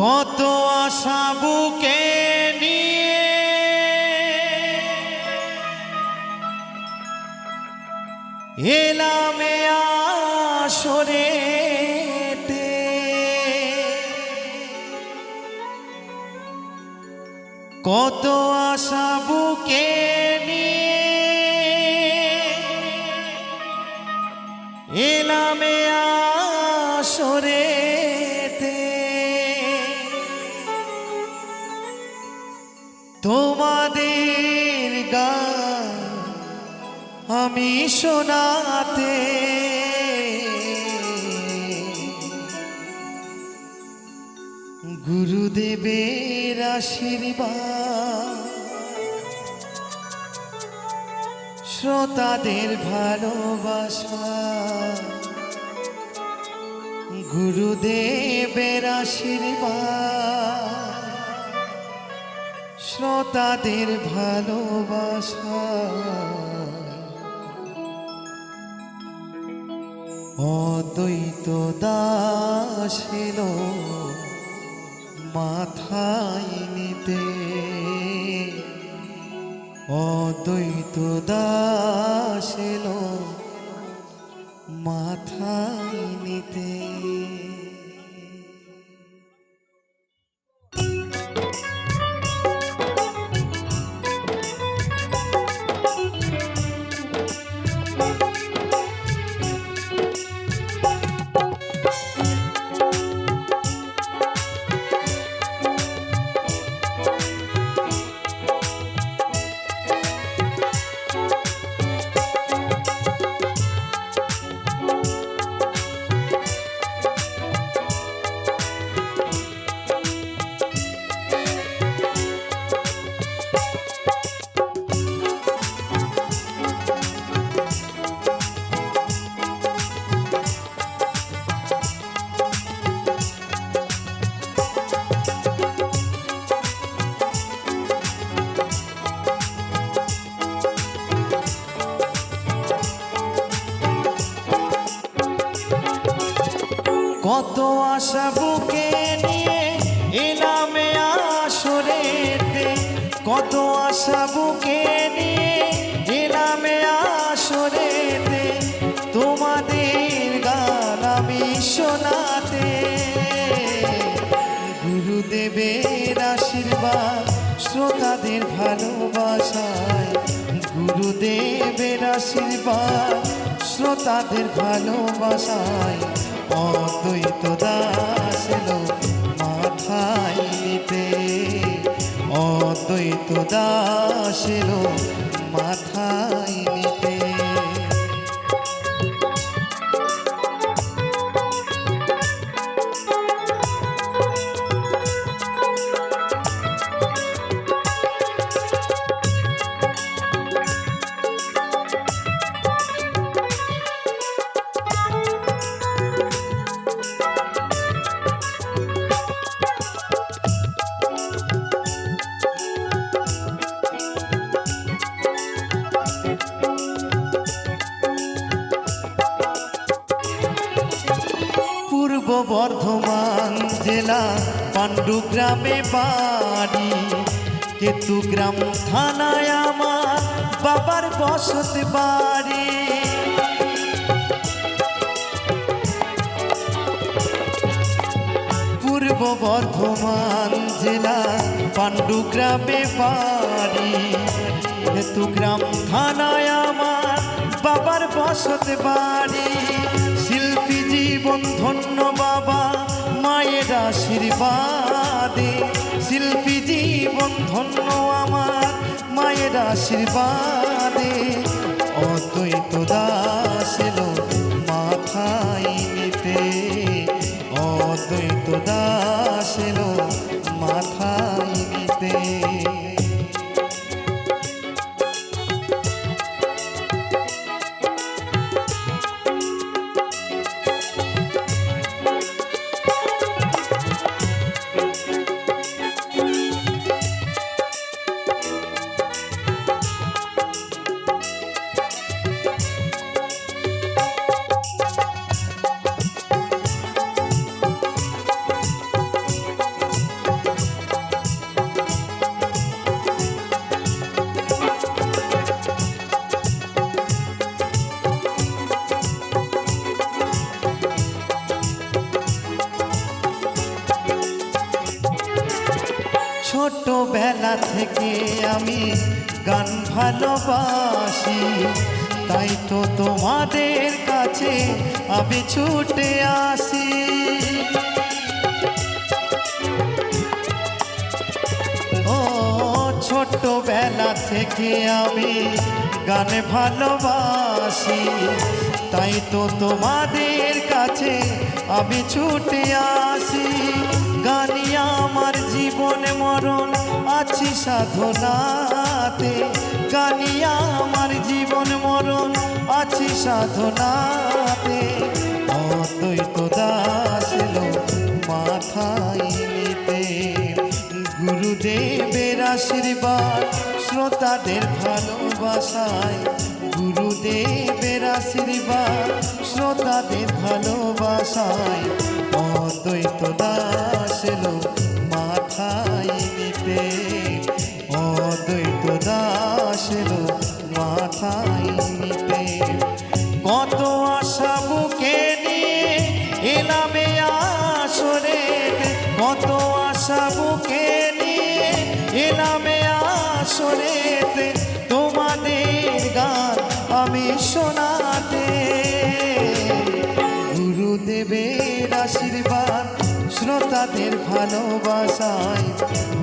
কত আশা বুকে নিয়ে। এলামে আসরে কত আশা বুকে নিয়ে। এলামে আসরেতে শোনাতে গুরুদেবের আশীর্বাদ শ্রোতাদের ভালোবাসা। গুরুদেবের আশীর্বাদ শ্রোতাদের ভালোবাসা। অদ্বৈত দাসিল মাথায় নিতে। অদ্বৈত দাসিল মাথায় নিতে। কত আশা বুকে নিয়ে এলামে আসরেতে। কত আশা বুকে নিয়ে এলামে আসরেতে। তোমাদের গান আমি শোনাতে। গুরুদেবের আশীর্বাদ, শ্রোতাদের ভালোবাসায়। গুরুদেবের আশীর্বাদ, শ্রোতাদের ভালোবাসায়। অদ্বৈত দাস এলো মাথায় নিতে। অদ্বৈত দাস এলো মাথায় নিতে। জেলা পাণ্ডুগ্রামে বাড়ি। কেতুগ্রাম থানায় আমার বাবার বসত বাড়ি। পূর্ব বর্ধমান জেলা পাণ্ডুগ্রামে বাড়ি। হেতুগ্রাম থানায় আমার বাবার বসত বাড়ি। শিল্পী জীবন ধন্য বাবা আশীর্বাদে, শিল্পী জীবন ধন্য আমার মায়ের আশীর্বাদে। অদ্বৈত দাস মাথায় নিতে, অদ্বৈত দাস এলো মাথায় ছোটবেলা থেকে আমি গান ভালোবাসি। তাই তো তোমাদের কাছে আমি ছুটে আসি। ও, ছোটবেলা থেকে আমি গান ভালোবাসি। তাই তো তোমাদের কাছে আমি ছুটে আসি। গানি আমার জীবন মরণ আছি সাধনাতে। গানি আমার জীবন মরণ আছি সাধনাতে। অদ্বৈত দাস মাথায় গুরুদেবের আশীর্বাদ শ্রোতাদের ভালোবাসায়। গুরুদেবের আশীর্বাদ শ্রোতাদের ভালোবাসায়। অদ্বৈত দাস এলো শ্রোতাদের ভালোবাসায়।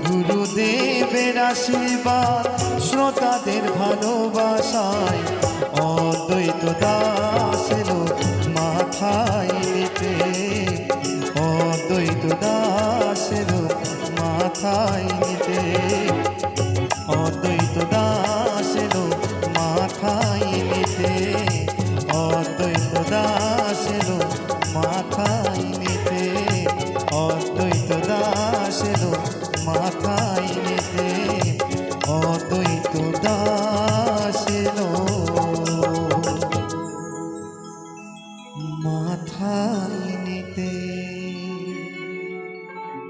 গুরুদেবের আশীর্বাদ, শ্রোতাদের ভালোবাসায়। অদ্বৈত দাস মাথায় নিতে অদ্বৈত দাস মাথায় নিতে অদ্বৈত মাথা